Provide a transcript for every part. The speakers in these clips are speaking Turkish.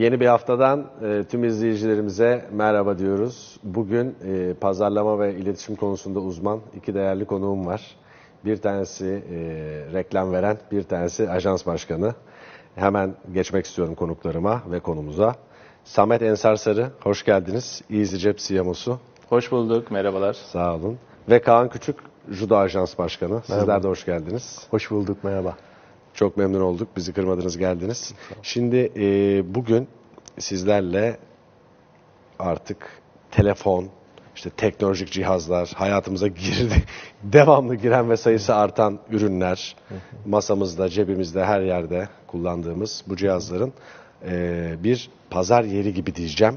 Yeni bir haftadan e, tüm izleyicilerimize merhaba diyoruz. Bugün e, pazarlama ve iletişim konusunda uzman iki değerli konuğum var. Bir tanesi e, reklam veren, bir tanesi ajans başkanı. Hemen geçmek istiyorum konuklarıma ve konumuza. Samet Ensar Sarı, hoş geldiniz. EasyCep CMO'su. Hoş bulduk, merhabalar. Sağ olun. Ve Kaan Küçük, Judo Ajans Başkanı. Sizler de hoş geldiniz. Hoş bulduk, merhaba. Çok memnun olduk. Bizi kırmadınız, geldiniz. Şimdi e, bugün sizlerle artık telefon, işte teknolojik cihazlar hayatımıza girdi. Devamlı giren ve sayısı artan ürünler, masamızda, cebimizde, her yerde kullandığımız bu cihazların e, bir pazar yeri gibi diyeceğim.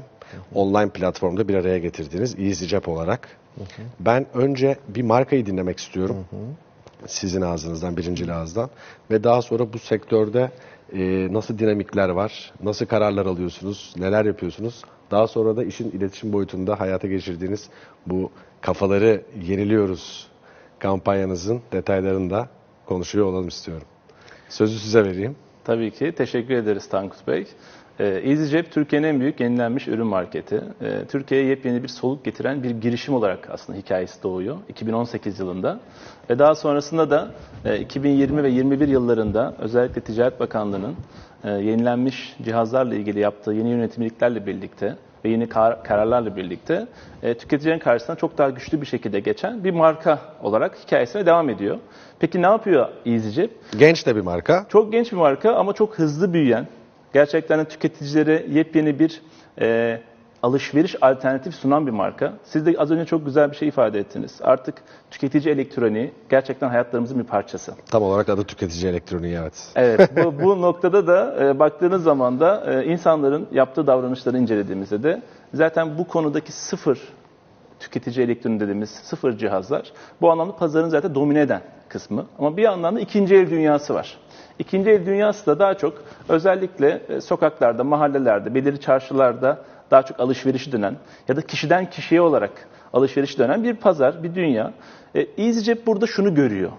Online platformda bir araya getirdiğiniz EasyCep olarak. Ben önce bir markayı dinlemek istiyorum sizin ağzınızdan, birinci ağızdan ve daha sonra bu sektörde e, nasıl dinamikler var, nasıl kararlar alıyorsunuz, neler yapıyorsunuz. Daha sonra da işin iletişim boyutunda hayata geçirdiğiniz bu kafaları yeniliyoruz kampanyanızın detaylarını da konuşuyor olalım istiyorum. Sözü size vereyim. Tabii ki, teşekkür ederiz Tankut Bey. Ee, EasyCep Türkiye'nin en büyük yenilenmiş ürün marketi. Ee, Türkiye'ye yepyeni bir soluk getiren bir girişim olarak aslında hikayesi doğuyor 2018 yılında. Ve daha sonrasında da e, 2020 ve 21 yıllarında özellikle Ticaret Bakanlığı'nın e, yenilenmiş cihazlarla ilgili yaptığı yeni yönetimliklerle birlikte ve yeni kar- kararlarla birlikte e, tüketicilerin karşısına çok daha güçlü bir şekilde geçen bir marka olarak hikayesine devam ediyor. Peki ne yapıyor EasyCep? Genç de bir marka. Çok genç bir marka ama çok hızlı büyüyen, gerçekten de tüketicilere yepyeni bir e, alışveriş alternatif sunan bir marka. Siz de az önce çok güzel bir şey ifade ettiniz. Artık tüketici elektroniği gerçekten hayatlarımızın bir parçası. Tam olarak adı tüketici elektroniği evet. Evet, bu, bu noktada da e, baktığınız zaman da e, insanların yaptığı davranışları incelediğimizde de zaten bu konudaki sıfır tüketici elektroniği dediğimiz sıfır cihazlar bu anlamda pazarın zaten domine eden kısmı. Ama bir yandan da ikinci el dünyası var. İkinci el dünyası da daha çok özellikle e, sokaklarda, mahallelerde, belirli çarşılarda daha çok alışverişi dönen ya da kişiden kişiye olarak alışveriş dönen bir pazar, bir dünya. E, EasyCep burada şunu görüyor.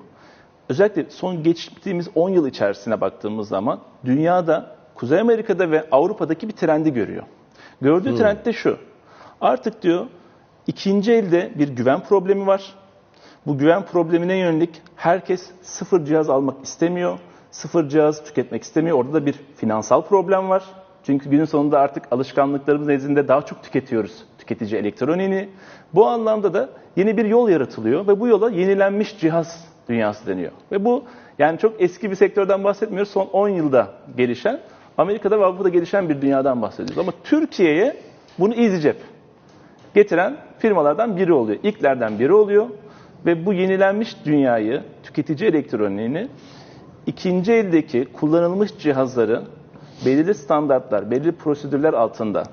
Özellikle son geçtiğimiz 10 yıl içerisine baktığımız zaman dünyada, Kuzey Amerika'da ve Avrupa'daki bir trendi görüyor. Gördüğü trend de şu. Artık diyor ikinci elde bir güven problemi var. Bu güven problemine yönelik herkes sıfır cihaz almak istemiyor. Sıfır cihaz tüketmek istemiyor. Orada da bir finansal problem var. Çünkü günün sonunda artık alışkanlıklarımız nezdinde daha çok tüketiyoruz tüketici elektroniğini. Bu anlamda da yeni bir yol yaratılıyor ve bu yola yenilenmiş cihaz dünyası deniyor. Ve bu yani çok eski bir sektörden bahsetmiyoruz. Son 10 yılda gelişen, Amerika'da ve Avrupa'da gelişen bir dünyadan bahsediyoruz. Ama Türkiye'ye bunu EasyCep getiren firmalardan biri oluyor. İlklerden biri oluyor ve bu yenilenmiş dünyayı, tüketici elektroniğini ikinci eldeki kullanılmış cihazları belirli standartlar, belirli prosedürler altında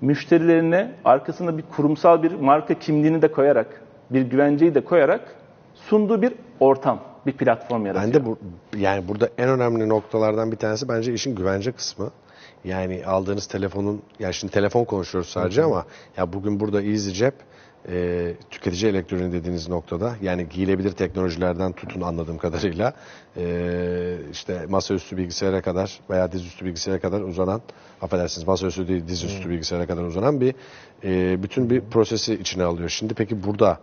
müşterilerine arkasında bir kurumsal bir marka kimliğini de koyarak, bir güvenceyi de koyarak sunduğu bir ortam, bir platform yaratıyor. Ben de bu, yani burada en önemli noktalardan bir tanesi bence işin güvence kısmı. Yani aldığınız telefonun, ya şimdi telefon konuşuyoruz sadece ama ya bugün burada EasyCep e, tüketici elektroniği dediğiniz noktada yani giyilebilir teknolojilerden tutun anladığım kadarıyla e, işte masaüstü bilgisayara kadar veya dizüstü bilgisayara kadar uzanan affedersiniz masaüstü değil dizüstü bilgisayara kadar uzanan bir e, bütün bir prosesi içine alıyor. Şimdi peki burada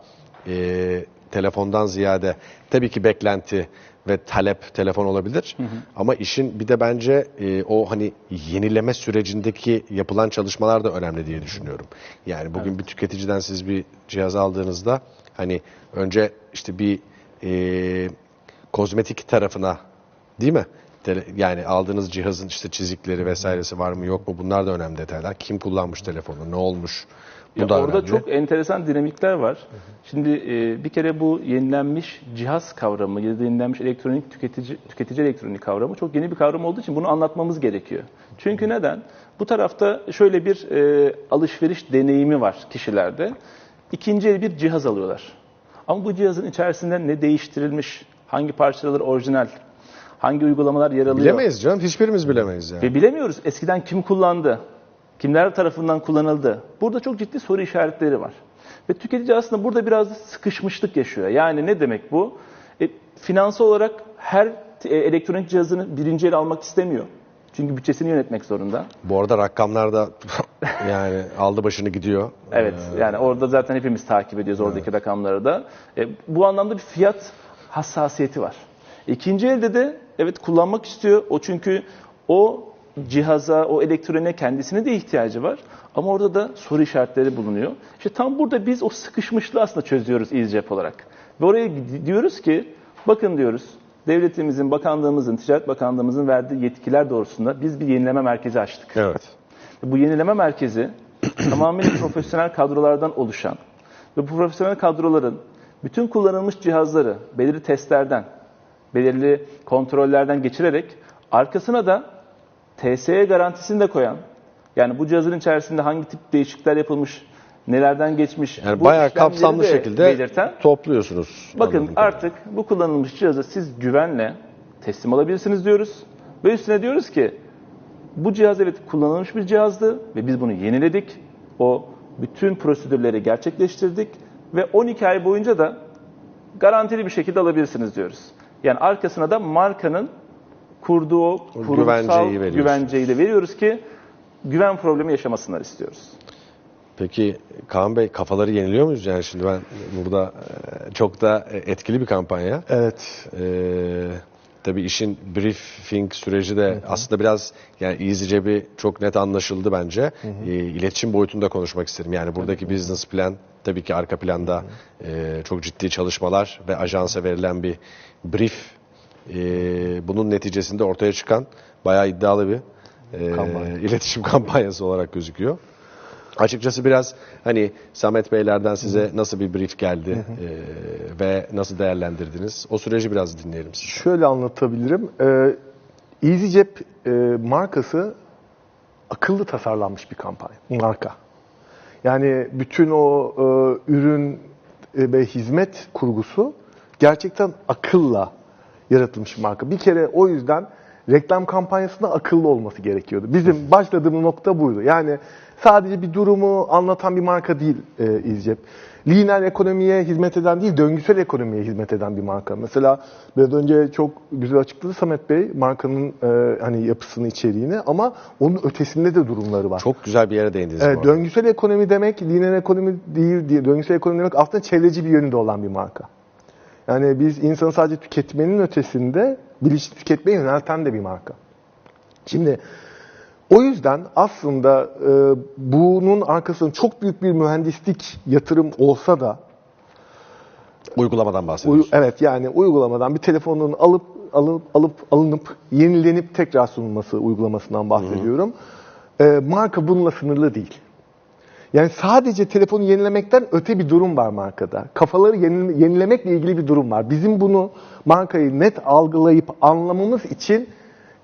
e, telefondan ziyade tabii ki beklenti ve talep telefon olabilir. Ama işin bir de bence e, o hani yenileme sürecindeki yapılan çalışmalar da önemli diye düşünüyorum. Yani bugün bir tüketiciden siz bir cihaz aldığınızda hani önce işte bir e, kozmetik tarafına değil mi? Tele- Yani aldığınız cihazın işte çizikleri vesairesi var mı yok mu bunlar da önemli detaylar. Kim kullanmış telefonu, ne olmuş? Bu Ya da orada önemli. çok enteresan dinamikler var. Şimdi e, bir kere bu yenilenmiş cihaz kavramı ya da yenilenmiş elektronik tüketici tüketici elektronik kavramı çok yeni bir kavram olduğu için bunu anlatmamız gerekiyor. Çünkü neden? Bu tarafta şöyle bir e, alışveriş deneyimi var kişilerde. İkinci el bir cihaz alıyorlar. Ama bu cihazın içerisinde ne değiştirilmiş, hangi parçaları orijinal, hangi uygulamalar yer alıyor? Bilemeyiz canım. Hiçbirimiz bilemeyiz yani. Ve bilemiyoruz eskiden kim kullandı, kimler tarafından kullanıldı. Burada çok ciddi soru işaretleri var. Ve tüketici aslında burada biraz da sıkışmışlık yaşıyor. Yani ne demek bu? E, finansal olarak her e, elektronik cihazını birinci el almak istemiyor. Çünkü bütçesini yönetmek zorunda. Bu arada rakamlar da yani aldı başını gidiyor. Evet yani orada zaten hepimiz takip ediyoruz oradaki rakamları da. E, bu anlamda bir fiyat hassasiyeti var. İkinci elde de evet kullanmak istiyor. O çünkü o cihaza, o elektroniğe kendisine de ihtiyacı var. Ama orada da soru işaretleri bulunuyor. İşte tam burada biz o sıkışmışlığı aslında çözüyoruz İzcep olarak. Ve oraya diyoruz ki bakın diyoruz devletimizin, bakanlığımızın, Ticaret Bakanlığımızın verdiği yetkiler doğrultusunda biz bir yenileme merkezi açtık. Evet. Bu yenileme merkezi tamamen profesyonel kadrolardan oluşan ve bu profesyonel kadroların bütün kullanılmış cihazları belirli testlerden, belirli kontrollerden geçirerek arkasına da TSE garantisini de koyan, yani bu cihazın içerisinde hangi tip değişiklikler yapılmış, nelerden geçmiş, Yani bu bayağı kapsamlı de şekilde belirten topluyorsunuz. Bakın kadarıyla. artık bu kullanılmış cihazı siz güvenle teslim alabilirsiniz diyoruz. Ve üstüne diyoruz ki bu cihaz evet kullanılmış bir cihazdı ve biz bunu yeniledik. O bütün prosedürleri gerçekleştirdik ve 12 ay boyunca da garantili bir şekilde alabilirsiniz diyoruz. Yani arkasına da markanın kurduğu o kurumsal güvenceyi veriyorsunuz. güvenceyi de veriyoruz ki güven problemi yaşamasınlar istiyoruz. Peki Kaan Bey kafaları yeniliyor muyuz? Yani şimdi ben burada e, çok da etkili bir kampanya. Evet. Ee, tabii işin briefing süreci de aslında biraz yani EasyCeb'i çok net anlaşıldı bence. Ee, iletişim boyutunda konuşmak isterim. Yani buradaki business plan tabii ki arka planda e, çok ciddi çalışmalar ve ajansa verilen bir brief. Ee, bunun neticesinde ortaya çıkan bayağı iddialı bir e, Kampanya. iletişim kampanyası olarak gözüküyor. Açıkçası biraz hani Samet Beylerden size nasıl bir brief geldi e, ve nasıl değerlendirdiniz? O süreci biraz dinleyelim siz. Şöyle anlatabilirim. Ee, EasyCep e, markası akıllı tasarlanmış bir kampanya, marka. Yani bütün o e, ürün e, ve hizmet kurgusu gerçekten akılla yaratılmış bir marka. Bir kere o yüzden reklam kampanyasında akıllı olması gerekiyordu. Bizim başladığımız nokta buydu. Yani sadece bir durumu anlatan bir marka değil e, EasyCep. Lineer ekonomiye hizmet eden değil, döngüsel ekonomiye hizmet eden bir marka. Mesela biraz önce çok güzel açıkladı Samet Bey markanın e, hani yapısını, içeriğini ama onun ötesinde de durumları var. Çok güzel bir yere değindiniz arada. döngüsel ekonomi demek, lineer ekonomi değil diye. Döngüsel ekonomi demek aslında çevreci bir yönü de olan bir marka. Yani biz insanı sadece tüketmenin ötesinde bilinçli tüketmeye yönelten de bir marka. Şimdi o yüzden aslında e, bunun arkasında çok büyük bir mühendislik yatırım olsa da Uygulamadan Uy- bahsediyoruz. evet yani uygulamadan bir telefonun alıp alıp alıp alınıp yenilenip tekrar sunulması uygulamasından bahsediyorum. Ee, marka bununla sınırlı değil. Yani sadece telefonu yenilemekten öte bir durum var markada. Kafaları yenile- yenilemekle ilgili bir durum var. Bizim bunu markayı net algılayıp anlamamız için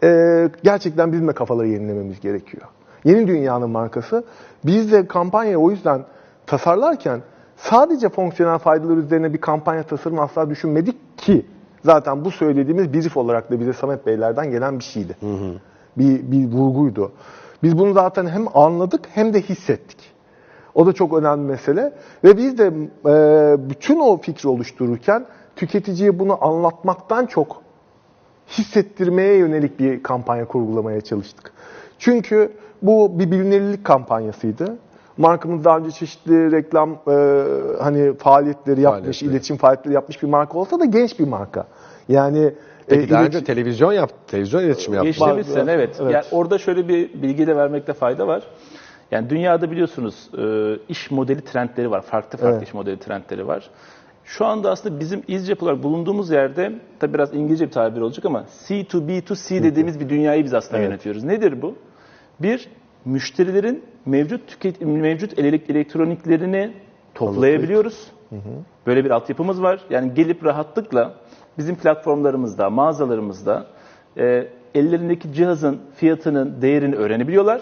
e, gerçekten bizim de kafaları yenilememiz gerekiyor. Yeni dünyanın markası. Biz de kampanyayı o yüzden tasarlarken sadece fonksiyonel faydalar üzerine bir kampanya tasarımı asla düşünmedik ki zaten bu söylediğimiz brief olarak da bize Samet Beylerden gelen bir şeydi. Bir, bir vurguydu. Biz bunu zaten hem anladık hem de hissettik. O da çok önemli mesele. Ve biz de e, bütün o fikri oluştururken tüketiciye bunu anlatmaktan çok hissettirmeye yönelik bir kampanya kurgulamaya çalıştık. Çünkü bu bir bilinirlik kampanyasıydı. Markamız daha önce çeşitli reklam e, hani faaliyetleri yapmış, Faaliyetleri. iletişim faaliyetleri yapmış bir marka olsa da genç bir marka. Yani Peki e, daha iletişim- önce televizyon yaptı, televizyon iletişimi yaptı. Geçtiğimiz sene evet. evet. Yani orada şöyle bir bilgi de vermekte fayda var. Yani dünyada biliyorsunuz e, iş modeli trendleri var. Farklı farklı Evet. iş modeli trendleri var. Şu anda aslında bizim İzcep olarak bulunduğumuz yerde tabi biraz İngilizce bir tabir olacak ama C to B to C dediğimiz bir dünyayı biz aslında Evet. yönetiyoruz. Nedir bu? Bir, müşterilerin mevcut tüket mevcut elek- elektroniklerini toplayabiliyoruz. Böyle bir altyapımız var. Yani gelip rahatlıkla bizim platformlarımızda, mağazalarımızda e, ellerindeki cihazın fiyatının, değerini öğrenebiliyorlar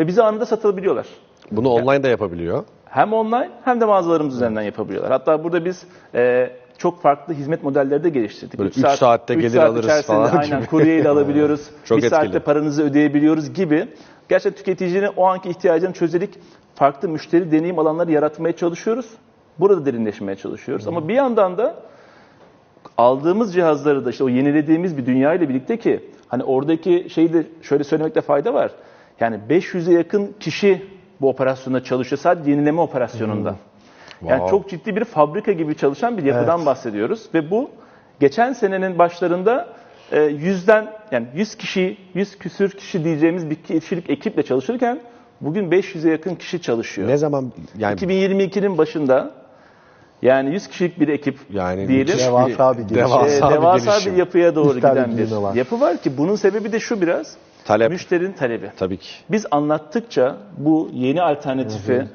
ve bize anında satabiliyorlar. Bunu online da yapabiliyor. Hem online hem de mağazalarımız üzerinden yapabiliyorlar. Hatta burada biz e, çok farklı hizmet modelleri de geliştirdik. Böyle Üç üç saatte üç gelir saat alırız falan Aynen kuryeyle alabiliyoruz. Çok bir saatte etkili. paranızı ödeyebiliyoruz gibi. Gerçekten tüketicinin o anki ihtiyacını çözelik farklı müşteri deneyim alanları yaratmaya çalışıyoruz. Burada derinleşmeye çalışıyoruz. Ama bir yandan da aldığımız cihazları da işte o yenilediğimiz bir dünya ile birlikte ki Hani oradaki şeyi de şöyle söylemekte fayda var. Yani 500'e yakın kişi bu operasyonda çalışıyor. Sadece yenileme operasyonunda. Yani Wow. çok ciddi bir fabrika gibi çalışan bir yapıdan bahsediyoruz. Ve bu geçen senenin başlarında e, yüzden yani 100 kişi, 100 küsür kişi diyeceğimiz bir kişilik ekiple çalışırken bugün 500'e yakın kişi çalışıyor. Ne zaman yani 2022'nin başında yani 100 kişilik bir ekip yani diyelim. müthiş Devasa bir devasa, bir devasa gelişim. bir yapıya doğru İster giden bir var. yapı var ki bunun sebebi de şu biraz Talep. müşterinin talebi. Tabii ki. Biz anlattıkça bu yeni alternatifi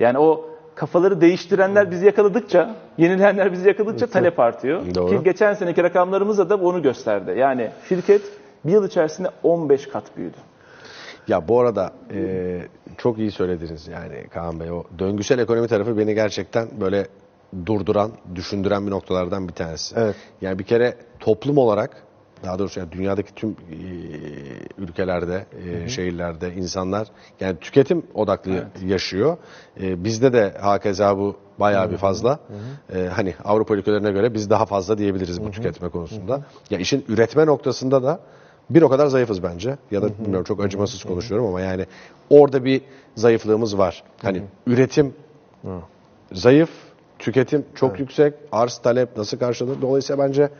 yani o kafaları değiştirenler bizi yakaladıkça, yenileyenler bizi yakaladıkça talep artıyor. Doğru. Ki geçen seneki rakamlarımızda da onu gösterdi. Yani şirket bir yıl içerisinde 15 kat büyüdü. Ya bu arada e, çok iyi söylediniz yani Kaan Bey. O döngüsel ekonomi tarafı beni gerçekten böyle durduran, düşündüren bir noktalardan bir tanesi. Evet. Yani bir kere toplum olarak daha doğrusu yani dünyadaki tüm e, ülkelerde, e, şehirlerde insanlar yani tüketim odaklı yaşıyor. E, bizde de hakeza bu bayağı bir fazla. E, hani Avrupa ülkelerine göre biz daha fazla diyebiliriz bu tüketme konusunda. Ya işin üretme noktasında da bir o kadar zayıfız bence. Ya da bilmiyorum çok acımasız konuşuyorum ama yani orada bir zayıflığımız var. Hani üretim zayıf, tüketim çok yüksek, arz talep nasıl karşılanır? Dolayısıyla bence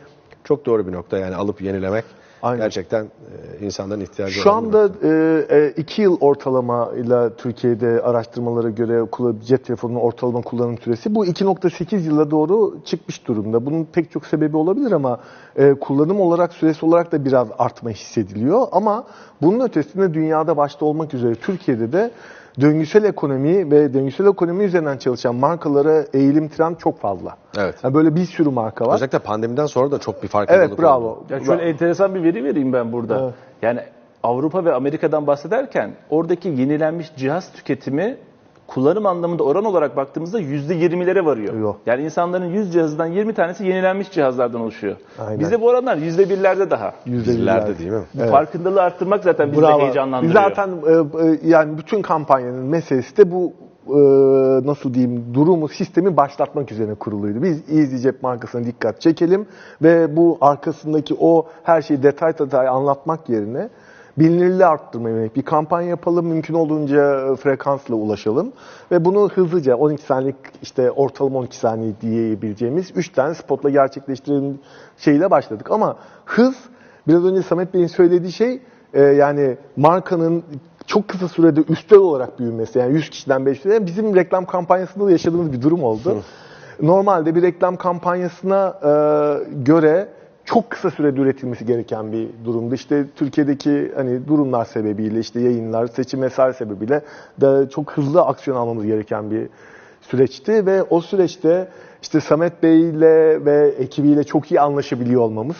çok doğru bir nokta yani alıp yenilemek Aynen. gerçekten e, insanların ihtiyacı Şu anda e, e, iki yıl ortalamayla Türkiye'de araştırmalara göre cep telefonunun ortalama kullanım süresi bu 2.8 yıla doğru çıkmış durumda. Bunun pek çok sebebi olabilir ama e, kullanım olarak süresi olarak da biraz artma hissediliyor. Ama bunun ötesinde dünyada başta olmak üzere Türkiye'de de döngüsel ekonomi ve döngüsel ekonomi üzerinden çalışan markalara eğilim trend çok fazla. Evet. Yani böyle bir sürü marka var. Özellikle pandemiden sonra da çok bir farkındalık Evet bravo. oldu. Ya şöyle enteresan bir veri vereyim ben burada. Evet. Yani Avrupa ve Amerika'dan bahsederken oradaki yenilenmiş cihaz tüketimi kullanım anlamında oran olarak baktığımızda %20'lere varıyor. Yok. Yani insanların 100 cihazdan 20 tanesi yenilenmiş cihazlardan oluşuyor. Aynen. Bizde bu oranlar %1'lerde daha. Yüzde Bizlerde birler. değil mi? Bu farkındalığı arttırmak zaten bizi Bravo. heyecanlandırıyor. Zaten e, e, yani bütün kampanyanın meselesi de bu e, nasıl diyeyim durumu, sistemi başlatmak üzerine kuruluydu. Biz EasyCep markasına dikkat çekelim ve bu arkasındaki o her şeyi detay detay anlatmak yerine bilinirliği arttırmaya yönelik bir kampanya yapalım. Mümkün olduğunca e, frekansla ulaşalım. Ve bunu hızlıca 12 saniyelik işte ortalama 12 saniye diyebileceğimiz 3 tane spotla gerçekleştirelim şeyle başladık. Ama hız biraz önce Samet Bey'in söylediği şey e, yani markanın çok kısa sürede üstel olarak büyümesi yani 100 kişiden 500'e bizim reklam kampanyasında da yaşadığımız bir durum oldu. Normalde bir reklam kampanyasına e, göre çok kısa sürede üretilmesi gereken bir durumdu. İşte Türkiye'deki hani durumlar sebebiyle işte yayınlar, seçim vesaire sebebiyle de çok hızlı aksiyon almamız gereken bir süreçti ve o süreçte işte Samet Bey'le ve ekibiyle çok iyi anlaşabiliyor olmamız,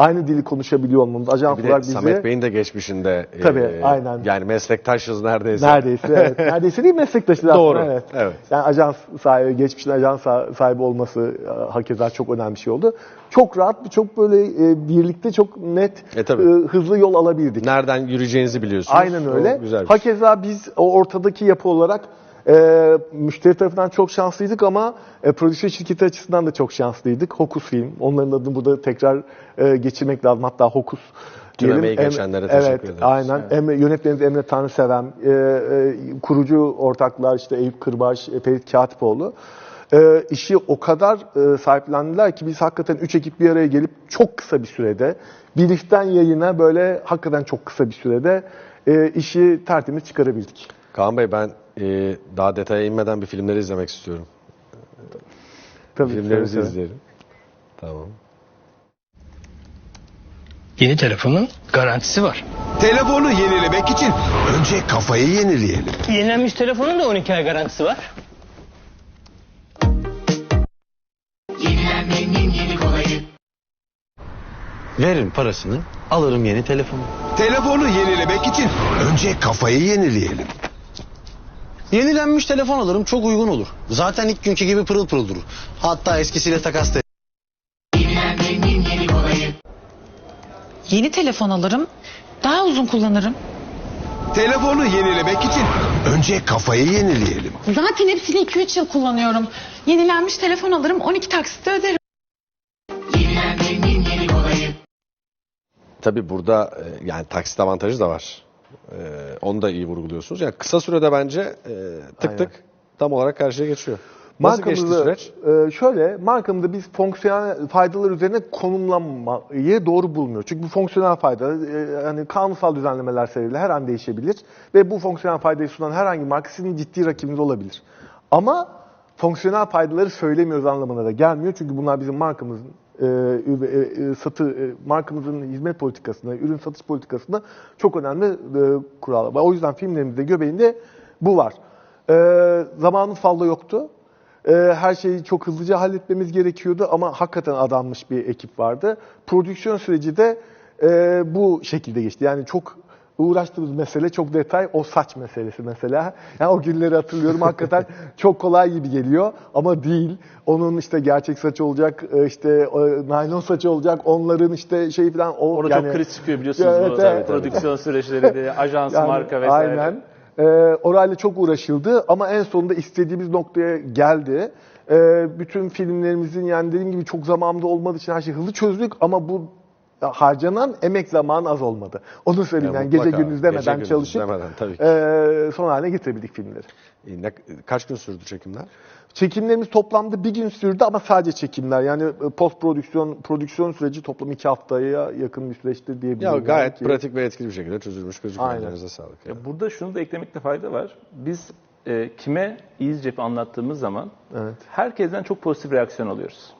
aynı dili konuşabiliyor olmamız, ajans Bir olarak de bize Samet Bey'in de geçmişinde e, Tabii, aynen. yani meslektaşız neredeyse. Neredeyse evet. Neredeyse değil meslektaşı da Doğru, aslında, Evet. evet. Yani ajans sahibi, geçmişin ajans sa- sahibi olması e, hakeza çok önemli bir şey oldu. Çok rahat, çok böyle e, birlikte çok net, E, tabii. e, hızlı yol alabildik. Nereden yürüyeceğinizi biliyorsunuz. Aynen O öyle. güzel bir şey. Hakeza biz o ortadaki yapı olarak e, müşteri tarafından çok şanslıydık ama e, prodüksiyon şirketi açısından da çok şanslıydık. Hokus Film. Onların adını burada tekrar e, geçirmek lazım. Hatta Hokus Tüm emeği Em- geçenlere teşekkür evet, ederiz. Aynen. Emre, yönetmenimiz Emre Tanrıseven, e, e, kurucu ortaklar işte Eyüp Kırbaş, e, Ferit Katipoğlu. E, işi o kadar e, sahiplendiler ki biz hakikaten üç ekip bir araya gelip çok kısa bir sürede birlikten yayına böyle hakikaten çok kısa bir sürede e, işi tertemiz çıkarabildik. Kaan Bey ben e, daha detaya inmeden bir filmleri izlemek istiyorum. Tabii, Filmlerimizi tabii, tabii. izleyelim. Tamam. Yeni telefonun garantisi var. Telefonu yenilemek için önce kafayı yenileyelim. Yenilenmiş telefonun da 12 ay garantisi var. Veririm parasını, alırım yeni telefonu. Telefonu yenilemek için önce kafayı yenileyelim. Yenilenmiş telefon alırım, çok uygun olur. Zaten ilk günkü gibi pırıl pırıl durur. Hatta eskisiyle takas da Yeni telefon alırım. Daha uzun kullanırım. Telefonu yenilemek için önce kafayı yenileyelim. Zaten hepsini 2-3 yıl kullanıyorum. Yenilenmiş telefon alırım 12 taksitte öderim. Tabii burada e, yani taksit avantajı da var. E, onu da iyi vurguluyorsunuz. Yani kısa sürede bence e, tık tık tam olarak karşıya geçiyor. Nasıl geçti süreç? e, şöyle, markamızda biz fonksiyonel faydalar üzerine konumlanmayı doğru bulmuyor. Çünkü bu fonksiyonel fayda, e, hani kanunsal düzenlemeler sebebiyle her an değişebilir. Ve bu fonksiyonel faydayı sunan herhangi marka sizin ciddi rakibiniz olabilir. Ama fonksiyonel faydaları söylemiyoruz anlamına da gelmiyor. Çünkü bunlar bizim markamızın satı e, markamızın hizmet politikasında, ürün satış politikasında çok önemli e, kurallar. O yüzden filmlerimizde göbeğinde bu var. E, zamanımız fazla yoktu. E, her şeyi çok hızlıca halletmemiz gerekiyordu ama hakikaten adanmış bir ekip vardı. Prodüksiyon süreci de e, bu şekilde geçti. Yani çok uğraştığımız mesele çok detay o saç meselesi mesela. Yani o günleri hatırlıyorum hakikaten çok kolay gibi geliyor ama değil. Onun işte gerçek saç olacak, e, işte e, naylon saçı olacak, onların işte şey falan o Orada yani, çok kriz çıkıyor biliyorsunuz Evet, bu evet. prodüksiyon süreçleri de, ajans, Yani marka vesaire. Aynen. Ee, orayla çok uğraşıldı ama en sonunda istediğimiz noktaya geldi. Ee, bütün filmlerimizin yani dediğim gibi çok zamanında olmadığı için her şeyi hızlı çözdük ama bu harcanan emek zamanı az olmadı. Onu söyleyeyim Ya yani gece gündüz demeden gece gündüz çalışıp demeden, tabii ki. e, son haline getirebildik filmleri. E, ne- kaç gün sürdü çekimler? Çekimlerimiz toplamda bir gün sürdü ama sadece çekimler. Yani e, post prodüksiyon prodüksiyon süreci toplam iki haftaya yakın bir süreçti Ya diyebilirim. gayet ki. pratik ve etkili bir şekilde çözülmüş gözüküyor. Ellerinize sağlık. ya. Ya burada şunu da eklemekte fayda var. Biz e, kime EasyJet'i anlattığımız zaman Evet. herkesten çok pozitif reaksiyon alıyoruz.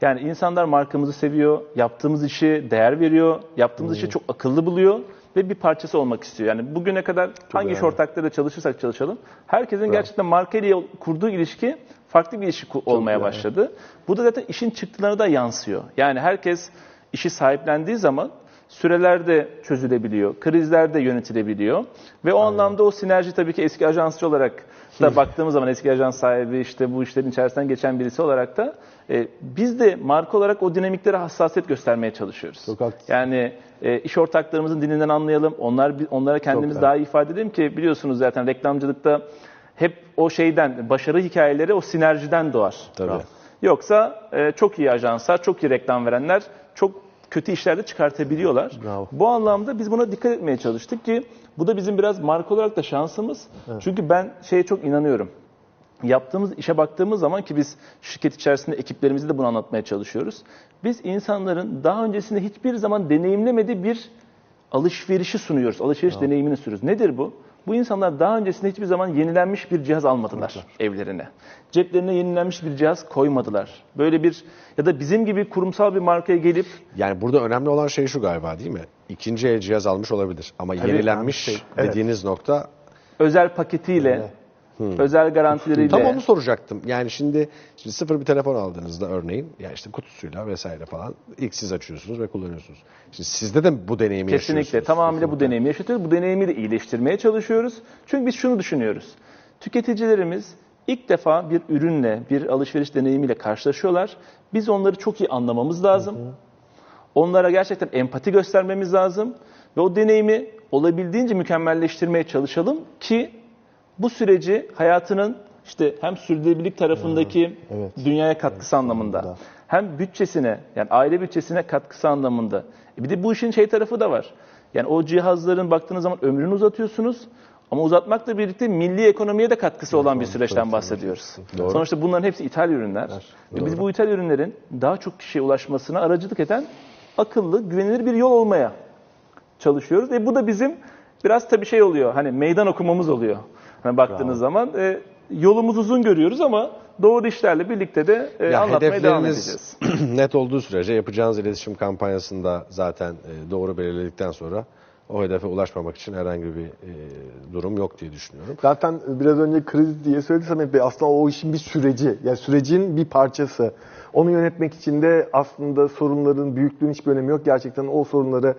Yani insanlar markamızı seviyor, yaptığımız işi değer veriyor, yaptığımız işi çok akıllı buluyor ve bir parçası olmak istiyor. Yani bugüne kadar hangi iş ortaklarıyla çalışırsak çalışalım, herkesin gerçekten markayla kurduğu ilişki farklı bir ilişki olmaya başladı. Bu da zaten işin çıktılarına da yansıyor. Yani herkes işi sahiplendiği zaman süreler de çözülebiliyor, krizler de yönetilebiliyor ve o anlamda o sinerji tabii ki eski ajansçı olarak da baktığımız zaman eski ajans sahibi işte bu işlerin içerisinden geçen birisi olarak da e, biz de marka olarak o dinamiklere hassasiyet göstermeye çalışıyoruz. Çok haklısın. Yani e, iş ortaklarımızın dilinden anlayalım, onlar onlara kendimiz Çok daha iyi ifade edelim ki biliyorsunuz zaten reklamcılıkta hep o şeyden başarı hikayeleri o sinerjiden doğar. Tabii. Yoksa e, çok iyi ajanslar, çok iyi reklam verenler çok kötü işlerde çıkartabiliyorlar. Bravo. Bu anlamda biz buna dikkat etmeye çalıştık ki bu da bizim biraz marka olarak da şansımız. Çünkü ben şeye çok inanıyorum. Yaptığımız işe baktığımız zaman ki biz şirket içerisinde ekiplerimizi de bunu anlatmaya çalışıyoruz. Biz insanların daha öncesinde hiçbir zaman deneyimlemediği bir alışverişi sunuyoruz. Alışveriş deneyimini sunuyoruz. Nedir bu? Bu insanlar daha öncesinde hiçbir zaman yenilenmiş bir cihaz almadılar evlerine. Ceplerine yenilenmiş bir cihaz koymadılar. Böyle bir ya da bizim gibi kurumsal bir markaya gelip Yani burada önemli olan şey şu galiba değil mi? İkinci el cihaz almış olabilir ama yenilenmiş yani şey, evet. dediğiniz nokta özel paketiyle, özel garantileriyle Tam onu soracaktım. Yani şimdi, şimdi sıfır bir telefon aldığınızda örneğin yani işte kutusuyla vesaire falan ilk siz açıyorsunuz ve kullanıyorsunuz. Şimdi sizde de bu deneyimi Kesinlikle. yaşıyorsunuz. Tamamıyla bu deneyimi yaşatıyoruz. Bu deneyimi de iyileştirmeye çalışıyoruz. Çünkü biz şunu düşünüyoruz. Tüketicilerimiz ilk defa bir ürünle, bir alışveriş deneyimiyle karşılaşıyorlar. Biz onları çok iyi anlamamız lazım. Onlara gerçekten empati göstermemiz lazım. Ve o deneyimi olabildiğince mükemmelleştirmeye çalışalım ki bu süreci hayatının işte hem sürdürülebilirlik tarafındaki dünyaya katkısı anlamında hem bütçesine yani aile bütçesine katkısı anlamında. E bir de bu işin şey tarafı da var. Yani o cihazların baktığınız zaman ömrünü uzatıyorsunuz ama uzatmakla birlikte milli ekonomiye de katkısı olan bir süreçten bahsediyoruz. Sonuçta bunların hepsi ithal ürünler. Ve biz bu ithal ürünlerin daha çok kişiye ulaşmasına aracılık eden akıllı, güvenilir bir yol olmaya çalışıyoruz. E bu da bizim biraz tabii şey oluyor. Hani meydan okumamız oluyor. Hani baktığınız zaman e, yolumuz uzun görüyoruz ama doğru işlerle birlikte de e, Ya anlatmaya devam edeceğiz. net olduğu sürece yapacağınız iletişim kampanyasında zaten e, doğru belirledikten sonra o hedefe ulaşmamak için herhangi bir e, durum yok diye düşünüyorum. Zaten biraz önce kriz diye söylediysem hep aslında o işin bir süreci. Yani sürecin bir parçası. Onu yönetmek için de aslında sorunların büyüklüğünün hiçbir önemi yok. Gerçekten o sorunları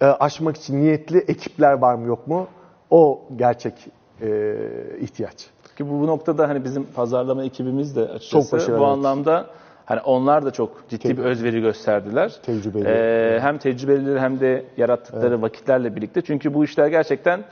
e, aşmak için niyetli ekipler var mı yok mu? O gerçek e, ihtiyaç. Ki bu, bu noktada hani bizim pazarlama ekibimiz de açıkçası Çok başarılı, bu evet. anlamda hani onlar da çok ciddi bir özveri gösterdiler. Tecrübeli. Ee, hem tecrübelileri hem de yarattıkları vakitlerle birlikte. Çünkü bu işler gerçekten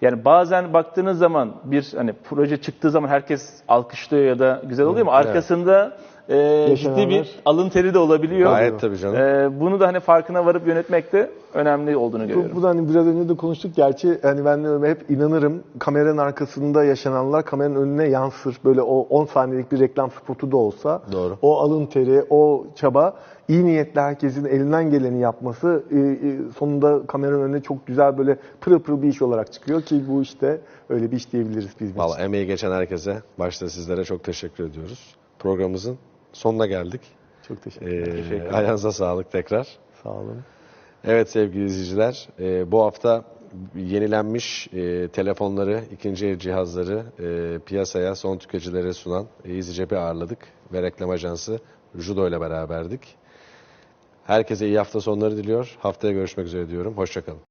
yani bazen baktığınız zaman bir hani proje çıktığı zaman herkes alkışlıyor ya da güzel oluyor ama arkasında e, ciddi bir alın teri de olabiliyor. Gayet tabii canım. E, bunu da hani farkına varıp yönetmek de önemli olduğunu görüyorum. Bu, bu da hani biraz önce de konuştuk. Gerçi hani ben de hep inanırım. Kameranın arkasında yaşananlar kameranın önüne yansır. Böyle o 10 saniyelik bir reklam spotu da olsa. Doğru. O alın teri, o çaba, iyi niyetli herkesin elinden geleni yapması e, e, sonunda kameranın önüne çok güzel böyle pırıl pırıl bir iş olarak çıkıyor ki bu işte öyle bir iş diyebiliriz için. Valla emeği geçen herkese, başta sizlere çok teşekkür ediyoruz. Programımızın sonuna geldik. Çok teşekkür Ee, ederim. ayağınıza sağlık tekrar. Sağ olun. Evet sevgili izleyiciler, e, bu hafta yenilenmiş e, telefonları, ikinci el cihazları e, piyasaya son tüketicilere sunan EasyCep'i ağırladık ve reklam ajansı Judo ile beraberdik. Herkese iyi hafta sonları diliyor. Haftaya görüşmek üzere diyorum. Hoşçakalın.